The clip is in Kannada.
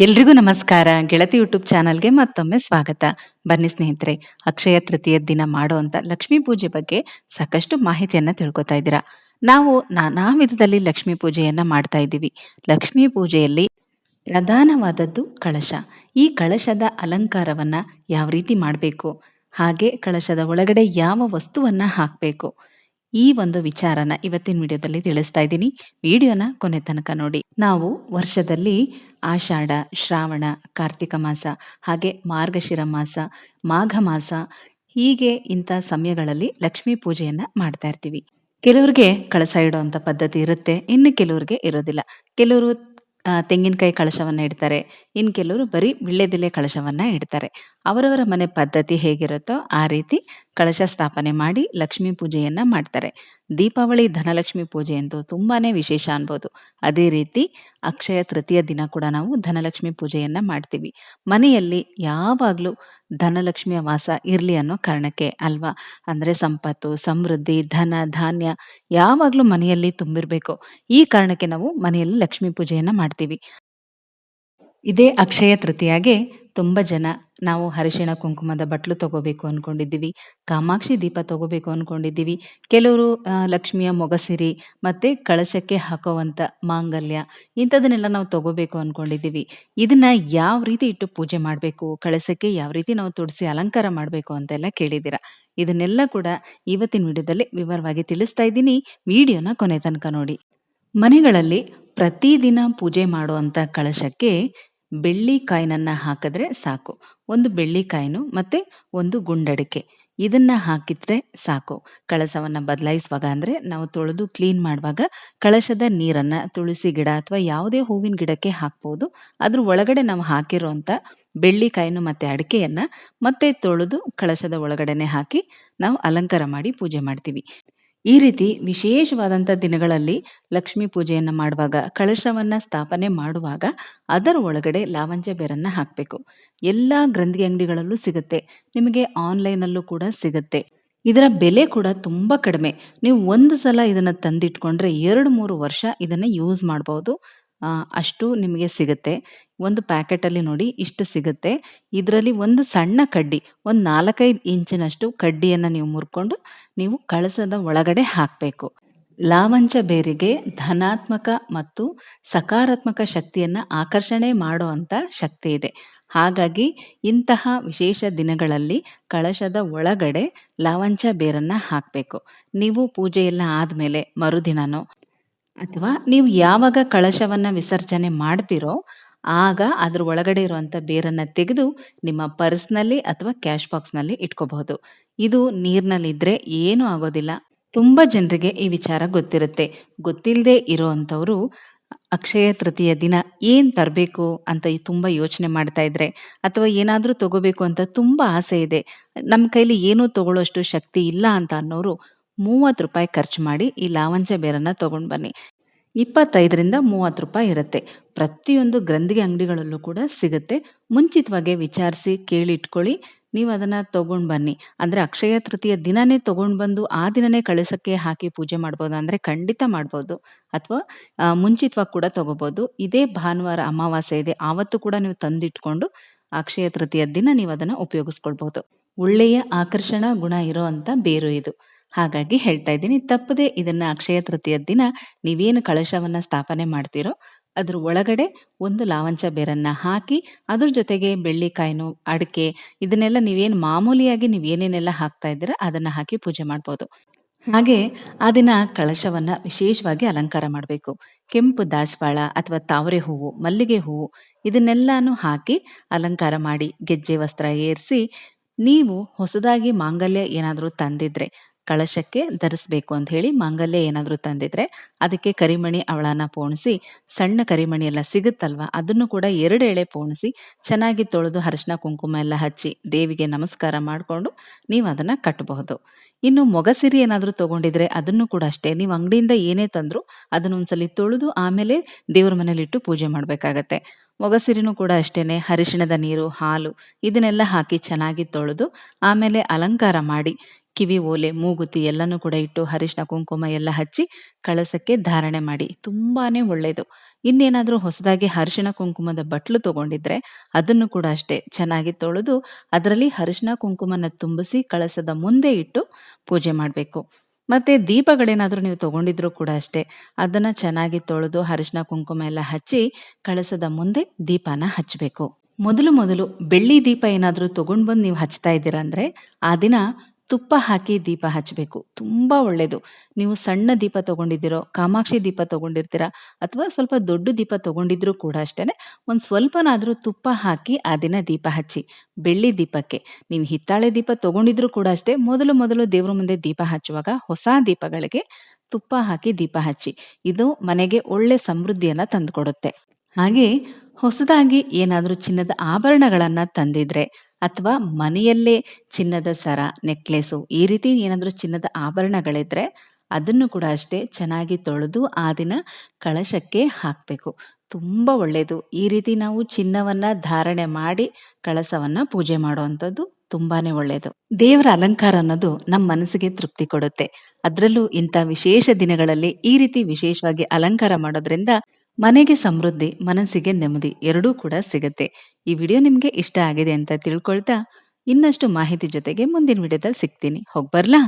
ಎಲ್ರಿಗೂ ನಮಸ್ಕಾರ. ಗೆಳತಿ ಯೂಟ್ಯೂಬ್ ಚಾನಲ್ಗೆ ಮತ್ತೊಮ್ಮೆ ಸ್ವಾಗತ. ಬನ್ನಿ ಸ್ನೇಹಿತರೆ, ಅಕ್ಷಯ ತೃತೀಯ ದಿನ ಮಾಡುವಂತ ಲಕ್ಷ್ಮೀ ಪೂಜೆ ಬಗ್ಗೆ ಸಾಕಷ್ಟು ಮಾಹಿತಿಯನ್ನ ತಿಳ್ಕೊತಾ ಇದ್ದೀರಾ? ನಾವು ನಾನಾ ವಿಧದಲ್ಲಿ ಲಕ್ಷ್ಮೀ ಪೂಜೆಯನ್ನ ಮಾಡ್ತಾ ಇದ್ದೀವಿ. ಲಕ್ಷ್ಮೀ ಪೂಜೆಯಲ್ಲಿ ಪ್ರಧಾನವಾದದ್ದು ಕಳಶ. ಈ ಕಳಶದ ಅಲಂಕಾರವನ್ನ ಯಾವ ರೀತಿ ಮಾಡಬೇಕು? ಹಾಗೆ ಕಳಶದ ಒಳಗಡೆ ಯಾವ ವಸ್ತುವನ್ನ ಹಾಕಬೇಕು? ಈ ಒಂದು ವಿಚಾರನ ಇವತ್ತಿನ ವಿಡಿಯೋದಲ್ಲಿ ತಿಳಿಸ್ತಾ ಇದ್ದೀನಿ. ವಿಡಿಯೋನ ಕೊನೆ ತನಕ ನೋಡಿ. ನಾವು ವರ್ಷದಲ್ಲಿ ಆಷಾಢ, ಶ್ರಾವಣ, ಕಾರ್ತಿಕ ಮಾಸ, ಹಾಗೆ ಮಾರ್ಗಶಿರ ಮಾಸ, ಮಾಘ ಮಾಸ, ಹೀಗೆ ಇಂಥ ಸಮಯಗಳಲ್ಲಿ ಲಕ್ಷ್ಮೀ ಪೂಜೆಯನ್ನ ಮಾಡ್ತಾ ಇರ್ತೀವಿ. ಕೆಲವ್ರಿಗೆ ಕಳಸ ಇಡುವಂತ ಪದ್ಧತಿ ಇರುತ್ತೆ. ಇನ್ನು ಕೆಲವ್ರಿಗೆ ಇರೋದಿಲ್ಲ. ಕೆಲವರು ತೆಂಗಿನಕಾಯಿ ಕಳಶವನ್ನ ಇಡ್ತಾರೆ. ಇನ್ನು ಕೆಲವರು ಬರೀ ವೀಳ್ಯದೆಲೆ ಕಳಶವನ್ನ ಇಡ್ತಾರೆ. ಅವರವರ ಮನೆ ಪದ್ಧತಿ ಹೇಗಿರುತ್ತೋ ಆ ರೀತಿ ಕಳಶ ಸ್ಥಾಪನೆ ಮಾಡಿ ಲಕ್ಷ್ಮೀ ಪೂಜೆಯನ್ನು ಮಾಡ್ತಾರೆ. ದೀಪಾವಳಿ, ಧನಲಕ್ಷ್ಮಿ ಪೂಜೆ ಅಂತೂ ತುಂಬಾನೇ ವಿಶೇಷ ಅನ್ಬೋದು. ಅದೇ ರೀತಿ ಅಕ್ಷಯ ತೃತೀಯ ದಿನ ಕೂಡ ನಾವು ಧನಲಕ್ಷ್ಮಿ ಪೂಜೆಯನ್ನು ಮಾಡ್ತೀವಿ. ಮನೆಯಲ್ಲಿ ಯಾವಾಗಲೂ ಧನಲಕ್ಷ್ಮಿಯ ವಾಸ ಇರಲಿ ಅನ್ನೋ ಕಾರಣಕ್ಕೆ ಅಲ್ವಾ? ಅಂದ್ರೆ ಸಂಪತ್ತು, ಸಮೃದ್ಧಿ, ಧನ, ಧಾನ್ಯ ಯಾವಾಗಲೂ ಮನೆಯಲ್ಲಿ ತುಂಬಿರಬೇಕು. ಈ ಕಾರಣಕ್ಕೆ ನಾವು ಮನೆಯಲ್ಲಿ ಲಕ್ಷ್ಮೀ ಪೂಜೆಯನ್ನು ಮಾಡ್ತೀವಿ. ಇದೇ ಅಕ್ಷಯ ತೃತೀಯಾಗೆ ತುಂಬ ಜನ ನಾವು ಅರಿಶಿಣ ಕುಂಕುಮದ ಬಟ್ಲು ತಗೋಬೇಕು ಅನ್ಕೊಂಡಿದ್ದೀವಿ, ಕಾಮಾಕ್ಷಿ ದೀಪ ತಗೋಬೇಕು ಅನ್ಕೊಂಡಿದ್ದೀವಿ. ಕೆಲವರು ಲಕ್ಷ್ಮಿಯ ಮೊಗಸಿರಿ ಮತ್ತೆ ಕಳಶಕ್ಕೆ ಹಾಕೋವಂಥ ಮಾಂಗಲ್ಯ ಇಂಥದನ್ನೆಲ್ಲ ನಾವು ತಗೋಬೇಕು ಅನ್ಕೊಂಡಿದ್ದೀವಿ. ಇದನ್ನ ಯಾವ ರೀತಿ ಇಟ್ಟು ಪೂಜೆ ಮಾಡಬೇಕು, ಕಳಶಕ್ಕೆ ಯಾವ ರೀತಿ ನಾವು ತುಡಿಸಿ ಅಲಂಕಾರ ಮಾಡಬೇಕು ಅಂತೆಲ್ಲ ಕೇಳಿದ್ದೀರಾ? ಇದನ್ನೆಲ್ಲ ಕೂಡ ಇವತ್ತಿನ ವಿಡಿಯೋದಲ್ಲಿ ವಿವರವಾಗಿ ತಿಳಿಸ್ತಾ ಇದ್ದೀನಿ. ವಿಡಿಯೋನ ಕೊನೆ ತನಕ ನೋಡಿ. ಮನೆಗಳಲ್ಲಿ ಪ್ರತಿದಿನ ಪೂಜೆ ಮಾಡುವಂಥ ಕಳಶಕ್ಕೆ ಬೆಳ್ಳಿ ಕಾಯಿನನ್ನು ಹಾಕಿದ್ರೆ ಸಾಕು. ಒಂದು ಬೆಳ್ಳಿ ಕಾಯಿನು ಮತ್ತೆ ಒಂದು ಗುಂಡಡಿಕೆ. ಇದನ್ನ ಹಾಕಿದ್ರೆ ಸಾಕು. ಕಳಸವನ್ನ ಬದಲಾಯಿಸುವಾಗ ಅಂದ್ರೆ ನಾವು ತೊಳೆದು ಕ್ಲೀನ್ ಮಾಡುವಾಗ ಕಳಶದ ನೀರನ್ನ, ತುಳಸಿ ಗಿಡ ಅಥವಾ ಯಾವುದೇ ಹೂವಿನ ಗಿಡಕ್ಕೆ ಹಾಕ್ಬೋದು. ಅದ್ರ ಒಳಗಡೆ ನಾವು ಹಾಕಿರುವಂತ ಬೆಳ್ಳಿ ಕಾಯಿನು ಮತ್ತೆ ಅಡಿಕೆಯನ್ನ ಮತ್ತೆ ತೊಳೆದು ಕಳಶದ ಒಳಗಡೆನೆ ಹಾಕಿ ನಾವು ಅಲಂಕಾರ ಮಾಡಿ ಪೂಜೆ ಮಾಡ್ತೀವಿ. ಈ ರೀತಿ ವಿಶೇಷವಾದಂಥ ದಿನಗಳಲ್ಲಿ ಲಕ್ಷ್ಮೀ ಪೂಜೆಯನ್ನು ಮಾಡುವಾಗ ಕಳಶವನ್ನು ಸ್ಥಾಪನೆ ಮಾಡುವಾಗ ಅದರ ಒಳಗಡೆ ಲಾವಂಜ ಬೇರನ್ನು ಹಾಕಬೇಕು. ಎಲ್ಲ ಗ್ರಂಥಿ ಅಂಗಡಿಗಳಲ್ಲೂ ಸಿಗುತ್ತೆ. ನಿಮಗೆ ಆನ್ಲೈನಲ್ಲೂ ಕೂಡ ಸಿಗುತ್ತೆ. ಇದರ ಬೆಲೆ ಕೂಡ ತುಂಬ ಕಡಿಮೆ. ನೀವು ಒಂದು ಸಲ ಇದನ್ನು ತಂದಿಟ್ಕೊಂಡ್ರೆ ಎರಡು ಮೂರು ವರ್ಷ ಇದನ್ನು ಯೂಸ್ ಮಾಡಬಹುದು ಆ, ಅಷ್ಟು ನಿಮಗೆ ಸಿಗುತ್ತೆ. ಒಂದು ಪ್ಯಾಕೆಟಲ್ಲಿ ನೋಡಿ ಇಷ್ಟು ಸಿಗುತ್ತೆ. ಇದರಲ್ಲಿ ಒಂದು ಸಣ್ಣ ಕಡ್ಡಿ, ಒಂದು ನಾಲ್ಕೈದು ಇಂಚಿನಷ್ಟು ಕಡ್ಡಿಯನ್ನು ನೀವು ಮುರ್ಕೊಂಡು ನೀವು ಕಳಸದ ಒಳಗಡೆ ಹಾಕಬೇಕು. ಲಾವಂಚ ಬೇರಿಗೆ ಧನಾತ್ಮಕ ಮತ್ತು ಸಕಾರಾತ್ಮಕ ಶಕ್ತಿಯನ್ನು ಆಕರ್ಷಣೆ ಮಾಡುವಂಥ ಶಕ್ತಿ ಇದೆ. ಹಾಗಾಗಿ ಇಂತಹ ವಿಶೇಷ ದಿನಗಳಲ್ಲಿ ಕಳಶದ ಒಳಗಡೆ ಲಾವಂಚ ಬೇರನ್ನು ಹಾಕಬೇಕು. ನೀವು ಪೂಜೆಯೆಲ್ಲ ಆದಮೇಲೆ ಮರುದಿನನೋ ಅಥವಾ ನೀವು ಯಾವಾಗ ಕಳಶವನ್ನ ವಿಸರ್ಜನೆ ಮಾಡ್ತೀರೋ, ಆಗ ಅದ್ರ ಒಳಗಡೆ ಇರುವಂತ ಬೇರನ್ನ ತೆಗೆದು ನಿಮ್ಮ ಪರ್ಸ್ನಲ್ಲಿ ಅಥವಾ ಕ್ಯಾಶ್ ಬಾಕ್ಸ್ನಲ್ಲಿ ಇಟ್ಕೋಬಹುದು. ಇದು ನೀರಿನಲ್ಲಿದ್ದರೆ ಏನೂ ಆಗೋದಿಲ್ಲ. ತುಂಬಾ ಜನರಿಗೆ ಈ ವಿಚಾರ ಗೊತ್ತಿರುತ್ತೆ. ಗೊತ್ತಿಲ್ಲದೆ ಇರೋವಂಥವ್ರು ಅಕ್ಷಯ ತೃತೀಯ ದಿನ ಏನ್ ತರಬೇಕು ಅಂತ ತುಂಬಾ ಯೋಚನೆ ಮಾಡ್ತಾ ಇದ್ರೆ, ಅಥವಾ ಏನಾದರೂ ತಗೋಬೇಕು ಅಂತ ತುಂಬಾ ಆಸೆ ಇದೆ ನಮ್ಮ ಕೈಲಿ ಏನೂ ತಗೊಳ್ಳೋಷ್ಟು ಶಕ್ತಿ ಇಲ್ಲ ಅಂತ ಅನ್ನೋರು ಮೂವತ್ತು ರೂಪಾಯಿ ಖರ್ಚು ಮಾಡಿ ಈ ಲಾವಂಚ ಬೇರನ್ನ ತೊಗೊಂಡು ಬನ್ನಿ. ಇಪ್ಪತ್ತೈದರಿಂದ ಮೂವತ್ತು ರೂಪಾಯಿ ಇರುತ್ತೆ. ಪ್ರತಿಯೊಂದು ಗ್ರಂಥಿಗೆ ಅಂಗಡಿಗಳಲ್ಲೂ ಕೂಡ ಸಿಗುತ್ತೆ. ಮುಂಚಿತವಾಗಿ ವಿಚಾರಿಸಿ ಕೇಳಿ ಇಟ್ಕೊಳ್ಳಿ ನೀವು ಅದನ್ನ ತೊಗೊಂಡು ಬನ್ನಿ. ಅಂದ್ರೆ ಅಕ್ಷಯ ತೃತೀಯ ದಿನನೇ ತೊಗೊಂಡು ಬಂದು ಆ ದಿನನೇ ಕಳಸಕ್ಕೆ ಹಾಕಿ ಪೂಜೆ ಮಾಡ್ಬೋದು ಅಂದ್ರೆ ಖಂಡಿತ ಮಾಡ್ಬೋದು. ಅಥವಾ ಮುಂಚಿತವಾಗಿ ಕೂಡ ತೊಗೋಬೋದು. ಇದೇ ಭಾನುವಾರ ಅಮಾವಾಸ್ಯೆ ಇದೆ. ಆವತ್ತು ಕೂಡ ನೀವು ತಂದಿಟ್ಕೊಂಡು ಅಕ್ಷಯ ತೃತೀಯ ದಿನ ನೀವು ಅದನ್ನ ಉಪಯೋಗಿಸ್ಕೊಳ್ಬಹುದು. ಒಳ್ಳೆಯ ಆಕರ್ಷಣ ಗುಣ ಇರೋ ಅಂತ ಬೇರು ಇದು. ಹಾಗಾಗಿ ಹೇಳ್ತಾ ಇದ್ದೀನಿ, ತಪ್ಪದೆ ಇದನ್ನ ಅಕ್ಷಯ ತೃತೀಯ ದಿನ ನೀವೇನು ಕಳಶವನ್ನ ಸ್ಥಾಪನೆ ಮಾಡ್ತೀರೋ ಅದ್ರ ಒಳಗಡೆ ಒಂದು ಲಾವಂಚ ಬೇರನ್ನ ಹಾಕಿ ಅದ್ರ ಜೊತೆಗೆ ಬೆಳ್ಳಿಕಾಯಿನು, ಅಡಿಕೆ ಇದನ್ನೆಲ್ಲ ನೀವೇನು ಮಾಮೂಲಿಯಾಗಿ ನೀವು ಏನೇನೆಲ್ಲ ಹಾಕ್ತಾ ಇದ್ದೀರಾ ಅದನ್ನ ಹಾಕಿ ಪೂಜೆ ಮಾಡ್ಬೋದು. ಹಾಗೆ ಆ ದಿನ ಕಳಶವನ್ನ ವಿಶೇಷವಾಗಿ ಅಲಂಕಾರ ಮಾಡಬೇಕು. ಕೆಂಪು ದಾಸವಾಳ ಅಥವಾ ತಾವರೆ ಹೂವು, ಮಲ್ಲಿಗೆ ಹೂವು ಇದನ್ನೆಲ್ಲಾನು ಹಾಕಿ ಅಲಂಕಾರ ಮಾಡಿ ಗೆಜ್ಜೆ, ವಸ್ತ್ರ ಏರಿಸಿ ನೀವು ಹೊಸದಾಗಿ ಮಾಂಗಲ್ಯ ಏನಾದರೂ ತಂದಿದ್ರೆ ಕಳಶಕ್ಕೆ ಧರಿಸ್ಬೇಕು ಅಂತ ಹೇಳಿ ಮಾಂಗಲ್ಯ ಏನಾದರೂ ತಂದಿದ್ರೆ ಅದಕ್ಕೆ ಕರಿಮಣಿ ಅವಳನ್ನ ಪೋಣಿಸಿ, ಸಣ್ಣ ಕರಿಮಣಿ ಎಲ್ಲ ಸಿಗುತ್ತಲ್ವಾ ಅದನ್ನು ಕೂಡ ಎರಡು ಎಳೆ ಪೋಣಿಸಿ ಚೆನ್ನಾಗಿ ತೊಳೆದು ಅರಿಶಿನ, ಕುಂಕುಮ ಎಲ್ಲ ಹಚ್ಚಿ ದೇವಿಗೆ ನಮಸ್ಕಾರ ಮಾಡಿಕೊಂಡು ನೀವು ಅದನ್ನ ಕಟ್ಟಬಹುದು. ಇನ್ನು ಮೊಗಸಿರಿ ಏನಾದರೂ ತಗೊಂಡಿದ್ರೆ ಅದನ್ನು ಕೂಡ ಅಷ್ಟೇ, ನೀವು ಅಂಗಡಿಯಿಂದ ಏನೇ ತಂದ್ರು ಅದನ್ನ ಒಂದ್ಸಲಿ ತೊಳೆದು ಆಮೇಲೆ ದೇವ್ರ ಮನೇಲಿಟ್ಟು ಪೂಜೆ ಮಾಡಬೇಕಾಗತ್ತೆ. ಮೊಗಸಿರಿನೂ ಕೂಡ ಅಷ್ಟೇನೆ ಅರಿಶಿಣದ ನೀರು, ಹಾಲು ಇದನ್ನೆಲ್ಲ ಹಾಕಿ ಚೆನ್ನಾಗಿ ತೊಳೆದು ಆಮೇಲೆ ಅಲಂಕಾರ ಮಾಡಿ ಕಿವಿ ಓಲೆ, ಮೂಗುತಿ ಎಲ್ಲನೂ ಕೂಡ ಇಟ್ಟು ಅರಿಶಿಣ, ಕುಂಕುಮ ಎಲ್ಲ ಹಚ್ಚಿ ಕಳಸಕ್ಕೆ ಧಾರಣೆ ಮಾಡಿ. ತುಂಬಾನೇ ಒಳ್ಳೆಯದು ಇನ್ನೇನಾದರೂ ಹೊಸದಾಗಿ ಅರಿಶಿಣ, ಕುಂಕುಮದ ಬಟ್ಲು ತಗೊಂಡಿದ್ರೆ ಅದನ್ನು ಕೂಡ ಅಷ್ಟೇ ಚೆನ್ನಾಗಿ ತೊಳೆದು ಅದರಲ್ಲಿ ಅರಿಶಿಣ, ಕುಂಕುಮನ ತುಂಬಿಸಿ ಕಳಸದ ಮುಂದೆ ಇಟ್ಟು ಪೂಜೆ ಮಾಡಬೇಕು. ಮತ್ತೆ ದೀಪಗಳೇನಾದ್ರೂ ನೀವು ತಗೊಂಡಿದ್ರು ಕೂಡ ಅಷ್ಟೇ ಅದನ್ನ ಚೆನ್ನಾಗಿ ತೊಳೆದು ಅರಿಶಿಣ, ಕುಂಕುಮ ಎಲ್ಲ ಹಚ್ಚಿ ಕಳಸದ ಮುಂದೆ ದೀಪನ ಹಚ್ಚಬೇಕು. ಮೊದಲು ಮೊದಲು ಬೆಳ್ಳಿ ದೀಪ ಏನಾದ್ರೂ ತಗೊಂಡ್ ಬಂದು ನೀವು ಹಚ್ತಾ ಇದ್ದೀರಾ ಅಂದ್ರೆ ಆ ದಿನ ತುಪ್ಪ ಹಾಕಿ ದೀಪ ಹಚ್ಚಬೇಕು. ತುಂಬಾ ಒಳ್ಳೆಯದು ನೀವು ಸಣ್ಣ ದೀಪ ತಗೊಂಡಿದ್ದೀರೋ, ಕಾಮಾಕ್ಷಿ ದೀಪ ತಗೊಂಡಿರ್ತೀರಾ ಅಥವಾ ಸ್ವಲ್ಪ ದೊಡ್ಡ ದೀಪ ತಗೊಂಡಿದ್ರೂ ಕೂಡ ಅಷ್ಟೇನೆ ಒಂದು ಸ್ವಲ್ಪನಾದರೂ ತುಪ್ಪ ಹಾಕಿ ಆ ದಿನ ದೀಪ ಹಚ್ಚಿ. ಬೆಳ್ಳಿ ದೀಪಕ್ಕೆ. ನೀವು ಹಿತ್ತಾಳೆ ದೀಪ ತಗೊಂಡಿದ್ರೂ ಕೂಡ ಅಷ್ಟೇ ಮೊದಲು ಮೊದಲು ದೇವ್ರ ಮುಂದೆ ದೀಪ ಹಚ್ಚುವಾಗ ಹೊಸ ದೀಪಗಳಿಗೆ ತುಪ್ಪ ಹಾಕಿ ದೀಪ ಹಚ್ಚಿ. ಇದು ಮನೆಗೆ ಒಳ್ಳೆ ಸಮೃದ್ಧಿಯನ್ನು ತಂದುಕೊಡುತ್ತೆ. ಹಾಗೆ ಹೊಸದಾಗಿ ಏನಾದರೂ ಚಿನ್ನದ ಆಭರಣಗಳನ್ನು ತಂದಿದ್ರೆ ಅಥವಾ ಮನೆಯಲ್ಲೇ ಚಿನ್ನದ ಸರ, ನೆಕ್ಲೆಸು ಈ ರೀತಿ ಏನಾದರೂ ಚಿನ್ನದ ಆಭರಣಗಳಿದ್ರೆ ಅದನ್ನು ಕೂಡ ಅಷ್ಟೇ ಚೆನ್ನಾಗಿ ತೊಳೆದು ಆ ದಿನ ಕಳಶಕ್ಕೆ ಹಾಕಬೇಕು ತುಂಬ ಒಳ್ಳೆಯದು ಈ ರೀತಿ ನಾವು ಚಿನ್ನವನ್ನ ಧಾರಣೆ ಮಾಡಿ ಕಳಸವನ್ನು ಪೂಜೆ ಮಾಡುವಂಥದ್ದು ತುಂಬಾನೇ ಒಳ್ಳೇದು. ದೇವರ ಅಲಂಕಾರ ಅನ್ನೋದು ನಮ್ಮ ಮನಸ್ಸಿಗೆ ತೃಪ್ತಿ ಕೊಡುತ್ತೆ. ಅದರಲ್ಲೂ ಇಂಥ ವಿಶೇಷ ದಿನಗಳಲ್ಲಿ ಈ ರೀತಿ ವಿಶೇಷವಾಗಿ ಅಲಂಕಾರ ಮಾಡೋದ್ರಿಂದ ಮನೆಗೆ ಸಮೃದ್ಧಿ, ಮನಸ್ಸಿಗೆ ನೆಮ್ಮದಿ ಎರಡೂ ಕೂಡ ಸಿಗುತ್ತೆ. ಈ ವಿಡಿಯೋ ನಿಮಗೆ ಇಷ್ಟ ಆಗಿದೆ ಅಂತ ತಿಳ್ಕೊಳ್ತಾ ಇನ್ನಷ್ಟು ಮಾಹಿತಿ ಜೊತೆಗೆ ಮುಂದಿನ ವಿಡಿಯೋದಲ್ಲಿ ಸಿಗ್ತೀನಿ. ಹೋಗ್ಬರ್ಲಾ?